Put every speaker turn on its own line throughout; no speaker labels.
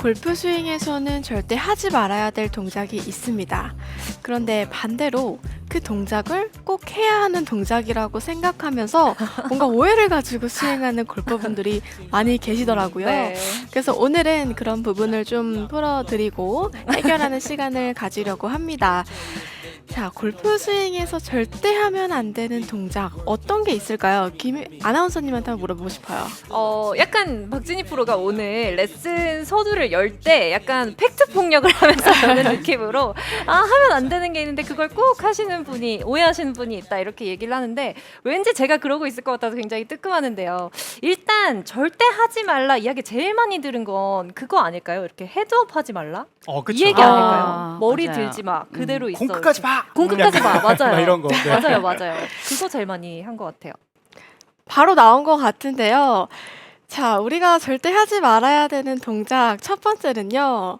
골프 스윙에서는 절대 하지 말아야 될 동작이 있습니다. 그런데 반대로 그 동작을 꼭 해야 하는 동작이라고 생각하면서 뭔가 오해를 가지고 스윙하는 골퍼분들이 많이 계시더라고요.
네.
그래서 오늘은 그런 부분을 좀 풀어드리고 해결하는 시간을 가지려고 합니다. 자, 골프 스윙에서 절대 하면 안 되는 동작 어떤 게 있을까요? 김 아나운서님한테 한번 물어보고 싶어요.
어, 약간 박진희 프로가 오늘 레슨 서두를 열 때 약간 팩트 폭력을 하면서 여는 느낌으로 아 하면 안 되는 게 있는데 그걸 꼭 하시는 분이 오해하시는 분이 있다 이렇게 얘기를 하는데 왠지 제가 그러고 있을 것 같아서 굉장히 뜨끔하는데요. 일단 절대 하지 말라 이야기 제일 많이 들은 건 그거 아닐까요? 이렇게 헤드업 하지 말라
어,
이
그쵸.
얘기
아,
아닐까요? 머리
맞아요.
들지 마 그대로 있어.
공 끝까지 봐.
공 끝까지 봐 맞아요.
이런 거. 네.
맞아요 맞아요. 그거 제일 많이 한 것 같아요.
바로 나온 것 같은데요. 자, 우리가 절대 하지 말아야 되는 동작 첫 번째는요.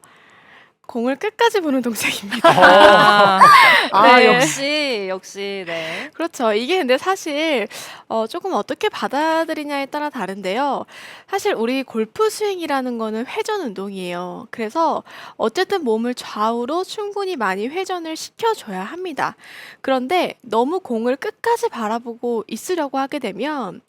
공을 끝까지 보는 동작입니다.
어,
아
네.
역시 역시 네.
그렇죠. 이게 근데 사실 어, 조금 어떻게 받아들이냐에 따라 다른데요. 사실 우리 골프 스윙이라는 거는 회전 운동이에요. 그래서 어쨌든 몸을 좌우로 충분히 많이 회전을 시켜줘야 합니다. 그런데 너무 공을 끝까지 바라보고 있으려고 하게 되면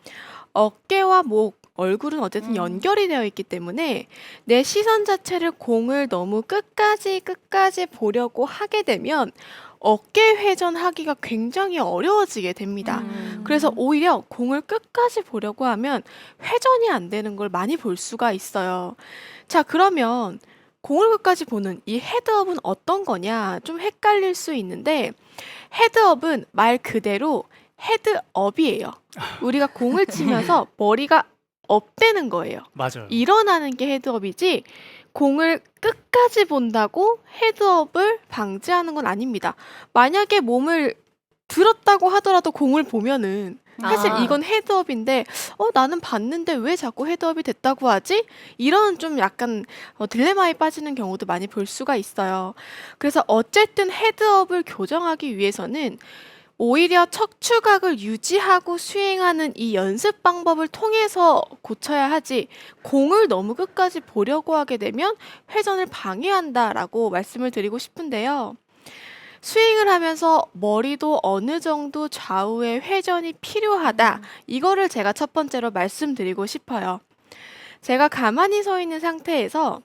어깨와 목, 얼굴은 어쨌든
음.
연결이 되어 있기 때문에 내 시선 자체를 공을 너무 끝까지 끝까지 보려고 하게 되면 어깨 회전하기가 굉장히 어려워지게 됩니다.
음.
그래서 오히려 공을 끝까지 보려고 하면 회전이 안 되는 걸 많이 볼 수가 있어요. 자, 그러면 공을 끝까지 보는 이 헤드업은 어떤 거냐? 좀 헷갈릴 수 있는데 헤드업은 말 그대로 헤드업이에요. 우리가 공을 치면서 머리가 업되는 거예요.
맞아요.
일어나는 게 헤드업이지 공을 끝까지 본다고 헤드업을 방지하는 건 아닙니다. 만약에 몸을 들었다고 하더라도 공을 보면은 사실
아.
이건 헤드업인데 어 나는 봤는데 왜 자꾸 헤드업이 됐다고 하지? 이런 좀 약간 어, 딜레마에 빠지는 경우도 많이 볼 수가 있어요. 그래서 어쨌든 헤드업을 교정하기 위해서는 오히려 척추각을 유지하고 스윙하는 이 연습 방법을 통해서 고쳐야 하지 공을 너무 끝까지 보려고 하게 되면 회전을 방해한다라고 말씀을 드리고 싶은데요. 스윙을 하면서 머리도 어느 정도 좌우의 회전이 필요하다. 이거를 제가 첫 번째로 말씀드리고 싶어요. 제가 가만히 서 있는 상태에서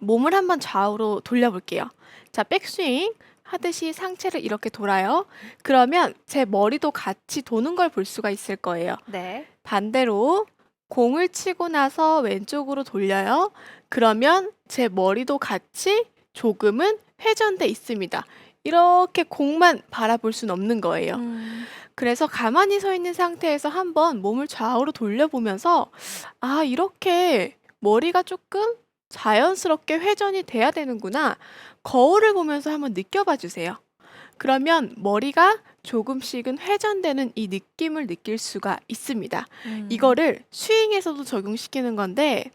몸을 한번 좌우로 돌려볼게요. 자, 백스윙 하듯이 상체를 이렇게 돌아요. 그러면 제 머리도 같이 도는 걸 볼 수가 있을 거예요.
네.
반대로 공을 치고 나서 왼쪽으로 돌려요. 그러면 제 머리도 같이 조금은 회전돼 있습니다. 이렇게 공만 바라볼 수는 없는 거예요.
음.
그래서 가만히 서 있는 상태에서 한번 몸을 좌우로 돌려보면서 아, 이렇게 머리가 조금 자연스럽게 회전이 돼야 되는구나. 거울을 보면서 한번 느껴봐 주세요. 그러면 머리가 조금씩은 회전되는 이 느낌을 느낄 수가 있습니다.
음.
이거를 스윙에서도 적용시키는 건데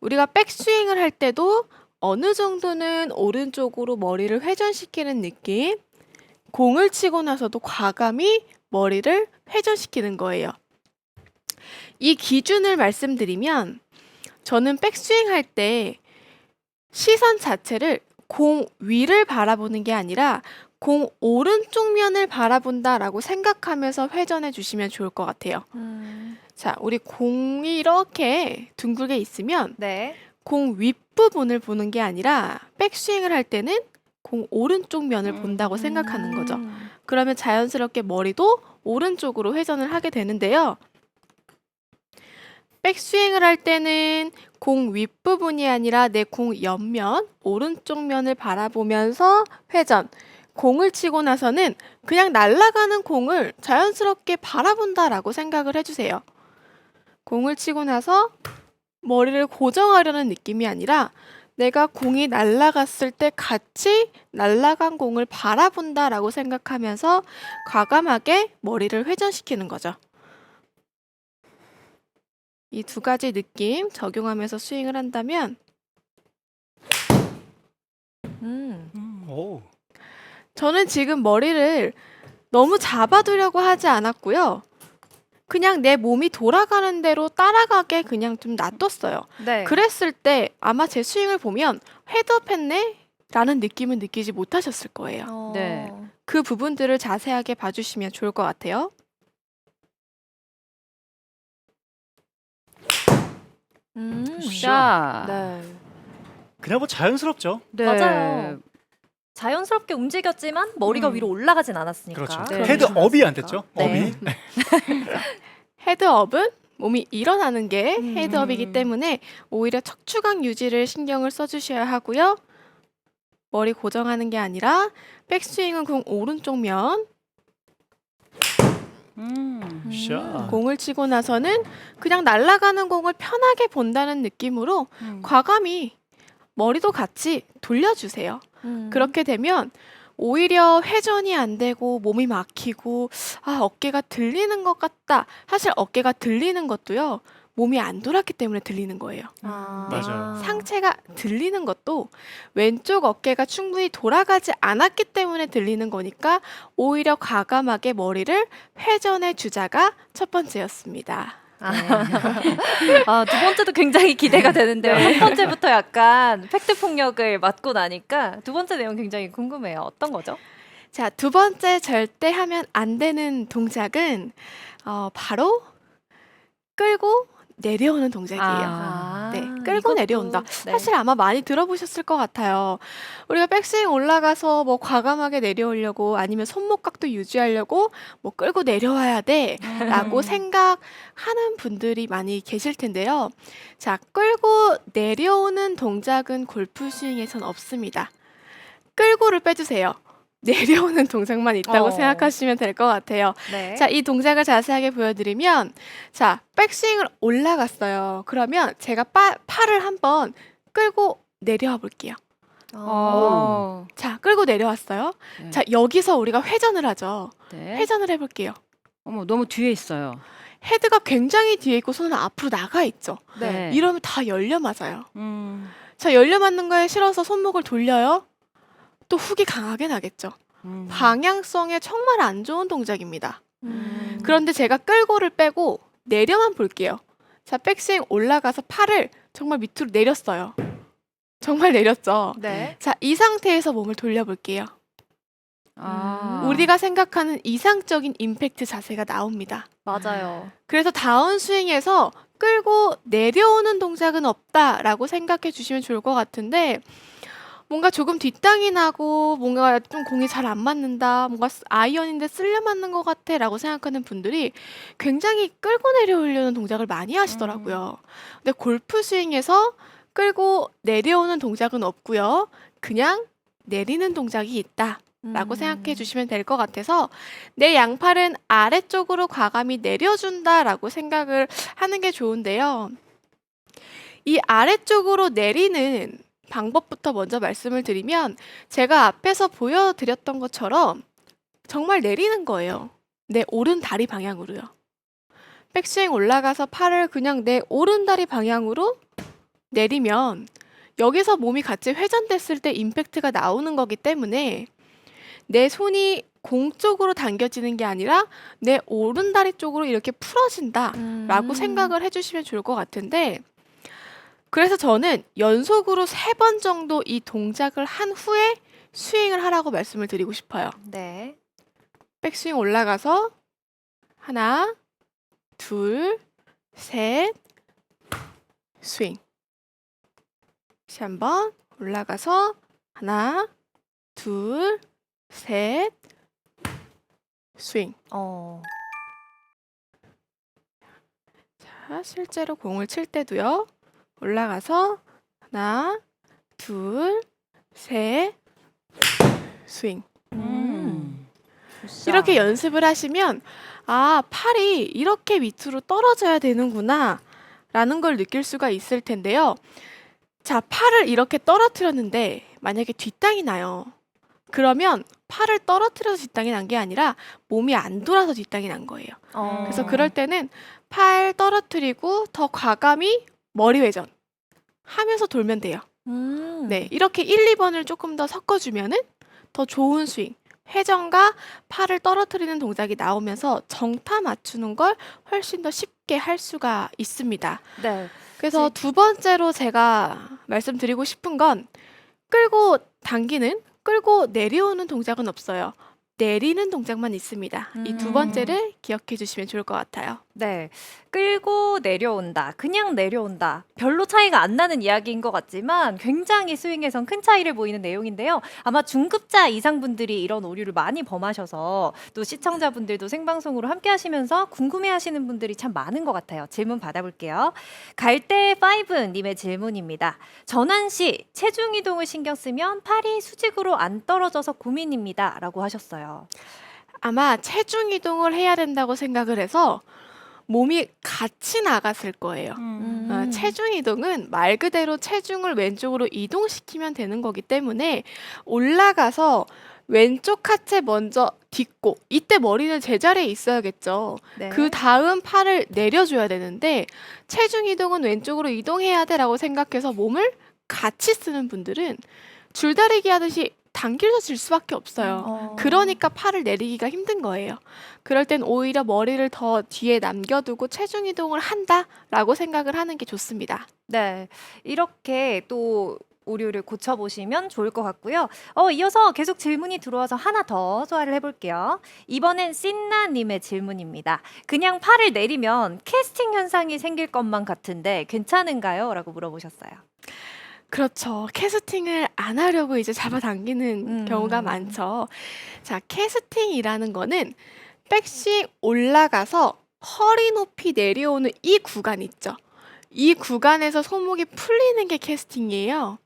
우리가 백스윙을 할 때도 어느 정도는 오른쪽으로 머리를 회전시키는 느낌, 공을 치고 나서도 과감히 머리를 회전시키는 거예요. 이 기준을 말씀드리면 저는 백스윙 할 때 시선 자체를 공 위를 바라보는 게 아니라 공 오른쪽 면을 바라본다라고 생각하면서 회전해 주시면 좋을 것 같아요.
음.
자, 우리 공이 이렇게 둥글게 있으면
네.
공 윗부분을 보는 게 아니라 백스윙을 할 때는 공 오른쪽 면을 본다고 생각하는 거죠.
음.
그러면 자연스럽게 머리도 오른쪽으로 회전을 하게 되는데요. 백스윙을 할 때는 공 윗부분이 아니라 내 공 옆면, 오른쪽 면을 바라보면서 회전. 공을 치고 나서는 그냥 날아가는 공을 자연스럽게 바라본다라고 생각을 해주세요. 공을 치고 나서 머리를 고정하려는 느낌이 아니라 내가 공이 날아갔을 때 같이 날아간 공을 바라본다라고 생각하면서 과감하게 머리를 회전시키는 거죠. 이 두 가지 느낌 적용하면서 스윙을 한다면
음.
음, 오.
저는 지금 머리를 너무 잡아두려고 하지 않았고요. 그냥 내 몸이 돌아가는 대로 따라가게 그냥 좀 놔뒀어요.
네.
그랬을 때 아마 제 스윙을 보면 헤드업 했네? 라는 느낌은 느끼지 못하셨을 거예요.
어.
네.
그 부분들을 자세하게 봐주시면 좋을 것 같아요.
음.
자.
네.
그냥 뭐 자연스럽죠.
네.
맞아요. 자연스럽게 움직였지만 머리가
음.
위로 올라가진 않았으니까.
그렇죠.
네.
헤드업이 안 됐죠.
네.
업이.
헤드업은 몸이 일어나는 게
음.
헤드업이기 때문에 오히려 척추강 유지를 신경을 써주셔야 하고요. 머리 고정하는 게 아니라 백스윙은 공 오른쪽 면
음.
샤.
공을 치고 나서는 그냥 날아가는 공을 편하게 본다는 느낌으로
음.
과감히 머리도 같이 돌려주세요.
음.
그렇게 되면 오히려 회전이 안 되고 몸이 막히고 아 어깨가 들리는 것 같다. 사실 어깨가 들리는 것도요. 몸이 안 돌았기 때문에 들리는 거예요.
아.
맞아요.
상체가 들리는 것도 왼쪽 어깨가 충분히 돌아가지 않았기 때문에 들리는 거니까 오히려 과감하게 머리를 회전해 주자가 첫 번째였습니다.
아, 아, 두 번째도 굉장히 기대가 되는데요.
네.
첫 번째부터 약간 팩트 폭력을 맞고 나니까 두 번째 내용 굉장히 궁금해요. 어떤 거죠?
자, 두 번째 절대 하면 안 되는 동작은 어, 바로 끌고 내려오는 동작이에요.
아.
네, 끌고 내려온다.
네.
사실 아마 많이 들어보셨을 것 같아요. 우리가 백스윙 올라가서 뭐 과감하게 내려오려고 아니면 손목각도 유지하려고 뭐 끌고 내려와야 돼. 라고
음.
생각하는 분들이 많이 계실 텐데요. 자, 끌고 내려오는 동작은 골프 스윙에선 없습니다. 끌고를 빼주세요. 내려오는 동작만 있다고
어.
생각하시면 될 것 같아요.
네.
자, 이 동작을 자세하게 보여드리면, 자, 백스윙을 올라갔어요. 그러면 제가 빠, 팔을 한번 끌고 내려와 볼게요.
어.
자, 끌고 내려왔어요.
네.
자, 여기서 우리가 회전을 하죠.
네.
회전을 해볼게요.
어머 너무 뒤에 있어요.
헤드가 굉장히 뒤에 있고 손은 앞으로 나가 있죠.
네.
이러면 다 열려 맞아요.
음.
자, 열려 맞는 거에 싫어서 손목을 돌려요. 또 훅이 강하게 나겠죠.
음.
방향성에 정말 안 좋은 동작입니다.
음.
그런데 제가 끌고를 빼고 내려만 볼게요. 자, 백스윙 올라가서 팔을 정말 밑으로 내렸어요. 정말 내렸죠.
네.
자, 이 상태에서 몸을 돌려볼게요.
아.
우리가 생각하는 이상적인 임팩트 자세가 나옵니다.
맞아요.
그래서 다운 스윙에서 끌고 내려오는 동작은 없다라고 생각해 주시면 좋을 것 같은데 뭔가 조금 뒷땅이 나고 뭔가 좀 공이 잘 안 맞는다 뭔가 쓰- 아이언인데 쓸려 맞는 것 같아라고 생각하는 분들이 굉장히 끌고 내려오려는 동작을 많이 하시더라고요. 근데 골프 스윙에서 끌고 내려오는 동작은 없고요. 그냥 내리는 동작이 있다. 라고
음.
생각해 주시면 될 것 같아서 내 양팔은 아래쪽으로 과감히 내려준다라고 생각을 하는 게 좋은데요. 이 아래쪽으로 내리는 방법부터 먼저 말씀을 드리면 제가 앞에서 보여드렸던 것처럼 정말 내리는 거예요. 내 오른 다리 방향으로요. 백스윙 올라가서 팔을 그냥 내 오른 다리 방향으로 내리면 여기서 몸이 같이 회전됐을 때 임팩트가 나오는 거기 때문에 내 손이 공 쪽으로 당겨지는 게 아니라 내 오른 다리 쪽으로 이렇게 풀어진다라고
음.
생각을 해주시면 좋을 것 같은데 그래서 저는 연속으로 세 번 정도 이 동작을 한 후에 스윙을 하라고 말씀을 드리고 싶어요.
네.
백스윙 올라가서 하나, 둘, 셋, 스윙. 다시 한번 올라가서 하나, 둘, 셋, 스윙.
어.
자, 실제로 공을 칠 때도요. 올라가서 하나, 둘, 셋, 스윙.
음.
이렇게 연습을 하시면 아, 팔이 이렇게 밑으로 떨어져야 되는구나 라는 걸 느낄 수가 있을 텐데요. 자, 팔을 이렇게 떨어뜨렸는데 만약에 뒷땅이 나요. 그러면 팔을 떨어뜨려서 뒷땅이 난 게 아니라 몸이 안 돌아서 뒷땅이 난 거예요.
어.
그래서 그럴 때는 팔 떨어뜨리고 더 과감히 머리 회전 하면서 돌면 돼요.
음.
네, 이렇게 1, 2번을 조금 더 섞어주면은 더 좋은 스윙, 회전과 팔을 떨어뜨리는 동작이 나오면서 정타 맞추는 걸 훨씬 더 쉽게 할 수가 있습니다.
네.
그래서 두 번째로 제가 말씀드리고 싶은 건 끌고 당기는 끌고 내려오는 동작은 없어요. 내리는 동작만 있습니다. 이두
음.
번째를 기억해 주시면 좋을 것 같아요.
네. 끌고 내려온다. 그냥 내려온다. 별로 차이가 안 나는 이야기인 것 같지만 굉장히 스윙에선 큰 차이를 보이는 내용인데요. 아마 중급자 이상 분들이 이런 오류를 많이 범하셔서 또 시청자분들도 생방송으로 함께 하시면서 궁금해 하시는 분들이 참 많은 것 같아요. 질문 받아볼게요. 갈대 5님의 질문입니다. 전환 시 체중 이동을 신경 쓰면 팔이 수직으로 안 떨어져서 고민입니다. 라고 하셨어요.
아마 체중 이동을 해야 된다고 생각을 해서 몸이 같이 나갔을 거예요.
음.
어, 체중 이동은 말 그대로 체중을 왼쪽으로 이동시키면 되는 거기 때문에 올라가서 왼쪽 하체 먼저 딛고 이때 머리는 제자리에 있어야겠죠.
네.
그 다음 팔을 내려줘야 되는데 체중 이동은 왼쪽으로 이동해야 돼라고 생각해서 몸을 같이 쓰는 분들은 줄다리기 하듯이 당겨서 질 수밖에 없어요.
어.
그러니까 팔을 내리기가 힘든 거예요. 그럴 땐 오히려 머리를 더 뒤에 남겨두고 체중 이동을 한다라고 생각을 하는 게 좋습니다.
네, 이렇게 또 오류를 고쳐보시면 좋을 것 같고요. 어, 이어서 계속 질문이 들어와서 하나 더 소화를 해볼게요. 이번엔 신나님의 질문입니다. 그냥 팔을 내리면 캐스팅 현상이 생길 것만 같은데 괜찮은가요? 라고 물어보셨어요.
그렇죠. 캐스팅을 안 하려고 이제 잡아당기는
음.
경우가 많죠. 자, 캐스팅이라는 거는 백스윙 올라가서 허리 높이 내려오는 이 구간 있죠. 이 구간에서 손목이 풀리는 게 캐스팅이에요.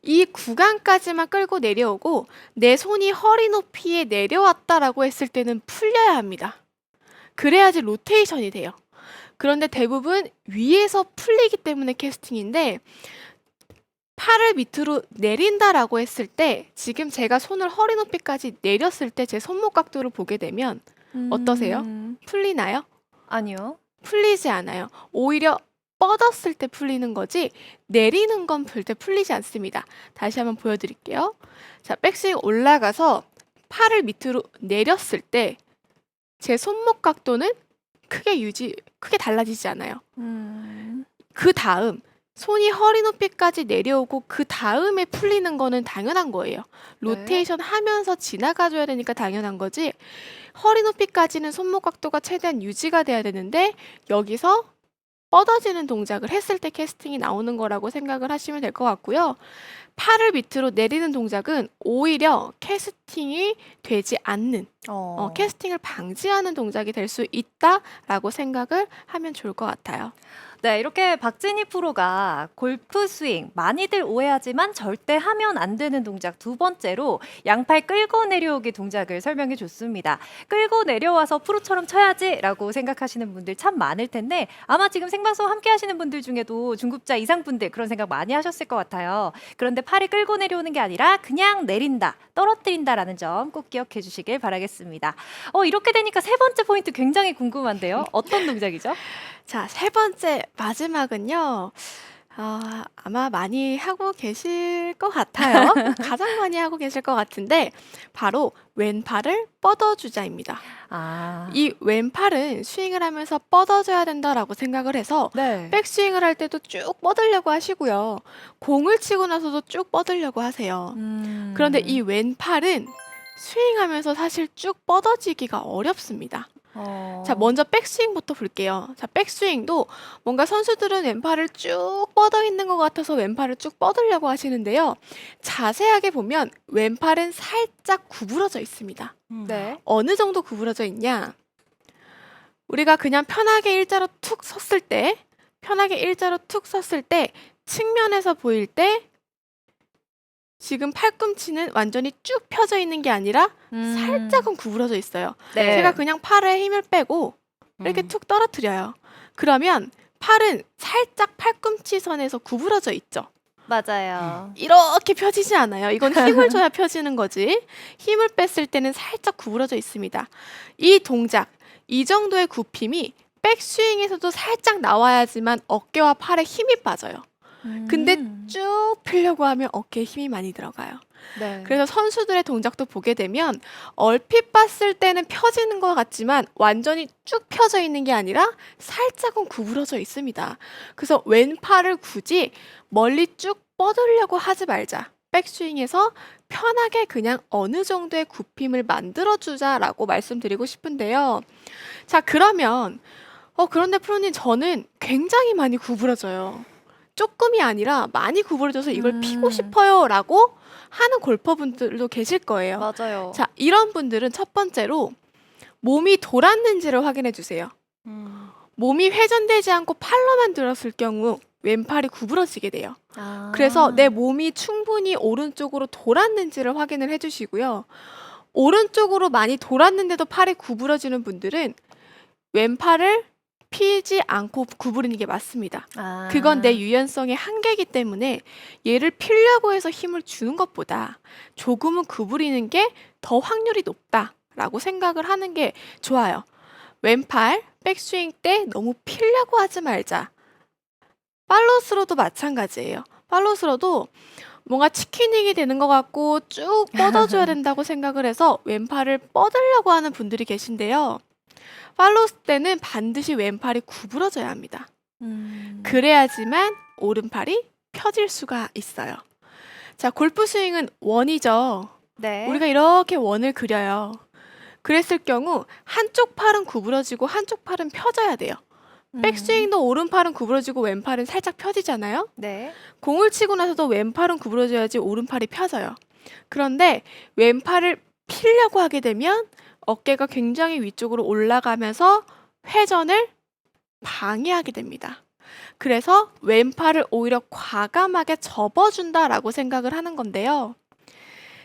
이 구간까지만 끌고 내려오고 내 손이 허리 높이에 내려왔다라고 했을 때는 풀려야 합니다. 그래야지 로테이션이 돼요. 그런데 대부분 위에서 풀리기 때문에 캐스팅인데 팔을 밑으로 내린다라고 했을 때 지금 제가 손을 허리 높이까지 내렸을 때 제 손목 각도를 보게 되면 어떠세요?
음,
풀리나요?
아니요.
풀리지 않아요. 오히려 뻗었을 때 풀리는 거지 내리는 건 절대 풀리지 않습니다. 다시 한번 보여드릴게요. 자, 백스윙 올라가서 팔을 밑으로 내렸을 때 제 손목 각도는 크게 유지, 크게 달라지지 않아요.
음,
그 다음 손이 허리 높이까지 내려오고 그 다음에 풀리는 거는 당연한 거예요. 로테이션 하면서 지나가줘야 되니까 당연한 거지. 허리 높이까지는 손목 각도가 최대한 유지가 돼야 되는데 여기서 뻗어지는 동작을 했을 때 캐스팅이 나오는 거라고 생각을 하시면 될 것 같고요. 팔을 밑으로 내리는 동작은 오히려 캐스팅이 되지 않는
어,
어, 캐스팅을 방지하는 동작이 될 수 있다라고 생각을 하면 좋을 것 같아요.
네, 이렇게 박진희 프로가 골프 스윙 많이들 오해하지만 절대 하면 안 되는 동작 두 번째로 양팔 끌고 내려오기 동작을 설명해 줬습니다. 끌고 내려와서 프로처럼 쳐야지라고 생각하시는 분들 참 많을 텐데 아마 지금 생방송 함께 하시는 분들 중에도 중급자 이상 분들 그런 생각 많이 하셨을 것 같아요. 그런데 팔이 끌고 내려오는 게 아니라 그냥 내린다, 떨어뜨린다라는 점 꼭 기억해 주시길 바라겠습니다. 어, 이렇게 되니까 세 번째 포인트 굉장히 궁금한데요. 어떤 동작이죠?
자, 세 번째 마지막은요. 아, 아마 많이 하고 계실 것 같아요. 가장 많이 하고 계실 것 같은데 바로 왼팔을 뻗어주자입니다.
아,
이 왼팔은 스윙을 하면서 뻗어줘야 된다라고 생각을 해서
네.
백스윙을 할 때도 쭉 뻗으려고 하시고요. 공을 치고 나서도 쭉 뻗으려고 하세요.
음.
그런데 이 왼팔은 스윙하면서 사실 쭉 뻗어지기가 어렵습니다.
어.
자, 먼저 백스윙부터 볼게요. 자, 백스윙도 뭔가 선수들은 왼팔을 쭉 뻗어 있는 것 같아서 왼팔을 쭉 뻗으려고 하시는데요. 자세하게 보면 왼팔은 살짝 구부러져 있습니다.
네.
어느 정도 구부러져 있냐? 우리가 그냥 편하게 일자로 툭 섰을 때, 편하게 일자로 툭 섰을 때, 측면에서 보일 때, 지금 팔꿈치는 완전히 쭉 펴져 있는 게 아니라 살짝은 구부러져 있어요.
음. 네.
제가 그냥 팔에 힘을 빼고 이렇게
음.
툭 떨어뜨려요. 그러면 팔은 살짝 팔꿈치 선에서 구부러져 있죠.
맞아요.
이렇게 펴지지 않아요. 이건 힘을 줘야 펴지는 거지. 힘을 뺐을 때는 살짝 구부러져 있습니다. 이 동작, 이 정도의 굽힘이 백스윙에서도 살짝 나와야지만 어깨와 팔에 힘이 빠져요. 근데
음.
쭉 펴려고 하면 어깨에 힘이 많이 들어가요.
네.
그래서 선수들의 동작도 보게 되면 얼핏 봤을 때는 펴지는 것 같지만 완전히 쭉 펴져 있는 게 아니라 살짝은 구부러져 있습니다. 그래서 왼팔을 굳이 멀리 쭉 뻗으려고 하지 말자. 백스윙에서 편하게 그냥 어느 정도의 굽힘을 만들어주자라고 말씀드리고 싶은데요. 자, 그러면, 어, 그런데 프로님, 저는 굉장히 많이 구부러져요. 조금이 아니라 많이 구부러져서 이걸
음.
피고 싶어요. 라고 하는 골퍼분들도 계실 거예요.
맞아요.
자, 이런 분들은 첫 번째로 몸이 돌았는지를 확인해 주세요.
음.
몸이 회전되지 않고 팔로만 들었을 경우 왼팔이 구부러지게 돼요.
아.
그래서 내 몸이 충분히 오른쪽으로 돌았는지를 확인을 해 주시고요. 오른쪽으로 많이 돌았는데도 팔이 구부러지는 분들은 왼팔을 피지 않고 구부리는 게 맞습니다.
아.
그건 내 유연성의 한계이기 때문에 얘를 피려고 해서 힘을 주는 것보다 조금은 구부리는 게 더 확률이 높다라고 생각을 하는 게 좋아요. 왼팔 백스윙 때 너무 피려고 하지 말자. 팔로스로도 마찬가지예요. 팔로스로도 뭔가 치킨닝이 되는 것 같고 쭉 뻗어줘야 된다고 생각을 해서 왼팔을 뻗으려고 하는 분들이 계신데요. 팔로스 때는 반드시 왼팔이 구부러져야 합니다.
음.
그래야지만 오른팔이 펴질 수가 있어요. 자, 골프 스윙은 원이죠.
네.
우리가 이렇게 원을 그려요. 그랬을 경우 한쪽 팔은 구부러지고 한쪽 팔은 펴져야 돼요.
음.
백스윙도 오른팔은 구부러지고 왼팔은 살짝 펴지잖아요.
네.
공을 치고 나서도 왼팔은 구부러져야지 오른팔이 펴져요. 그런데 왼팔을 피려고 하게 되면 어깨가 굉장히 위쪽으로 올라가면서 회전을 방해하게 됩니다. 그래서 왼팔을 오히려 과감하게 접어준다라고 생각을 하는 건데요.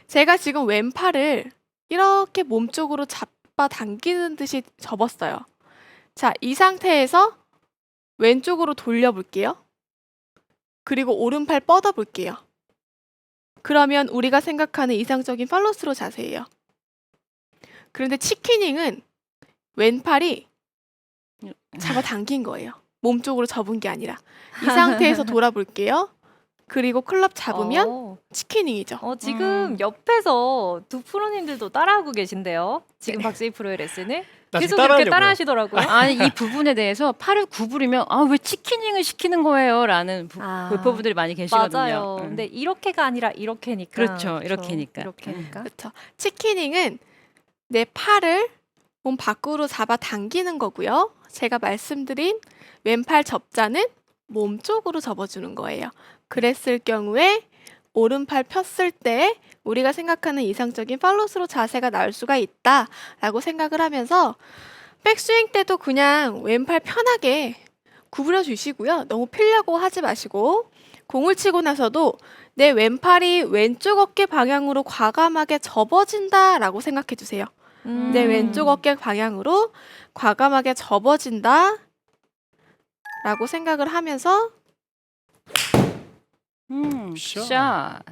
제가 지금 왼팔을 이렇게 몸쪽으로 잡아 당기는 듯이 접었어요. 자, 이 상태에서 왼쪽으로 돌려볼게요. 그리고 오른팔 뻗어 볼게요. 그러면 우리가 생각하는 이상적인 팔로스로 자세예요. 그런데 치키닝은 왼팔이 잡아 당긴 거예요. 몸 쪽으로 접은 게 아니라. 이 상태에서 돌아볼게요. 그리고 클럽 잡으면
어,
치키닝이죠.
어, 지금
음.
옆에서 두 프로님들도 따라하고 계신데요. 지금 박재희 프로의 레슨을
나
계속 이렇게
따라하려고요.
따라하시더라고요.
아니 이 부분에 대해서 팔을 구부리면 아 왜 치킨닝을 시키는 거예요라는 부-
아,
골퍼분들이 많이 계시거든요.
맞아요.
음.
근데 이렇게가 아니라 이렇게니까.
그렇죠. 이렇게니까.
이렇게니까.
그렇죠. 치키닝은 내 팔을 몸 밖으로 잡아 당기는 거고요. 제가 말씀드린 왼팔 접자는 몸 쪽으로 접어주는 거예요. 그랬을 경우에 오른팔 폈을 때 우리가 생각하는 이상적인 팔로스로 자세가 나올 수가 있다라고 생각을 하면서 백스윙 때도 그냥 왼팔 편하게 구부려 주시고요. 너무 필려고 하지 마시고 공을 치고 나서도 내 왼팔이 왼쪽 어깨 방향으로 과감하게 접어진다라고 생각해 주세요.
음.
내 왼쪽 어깨 방향으로 과감하게 접어진다. 라고 생각을 하면서
음,
샷.
샷.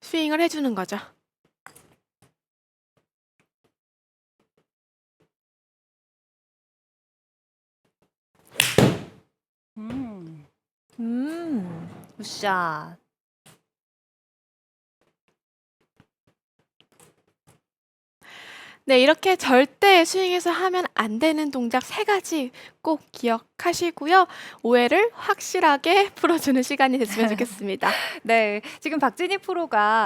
스윙을 해주는 거죠.
음.
음. 굿샷.
네, 이렇게 절대 스윙에서 하면 안 되는 동작 세 가지 꼭 기억하시고요. 오해를 확실하게 풀어주는 시간이 됐으면 좋겠습니다.
네. 지금 박진희 프로가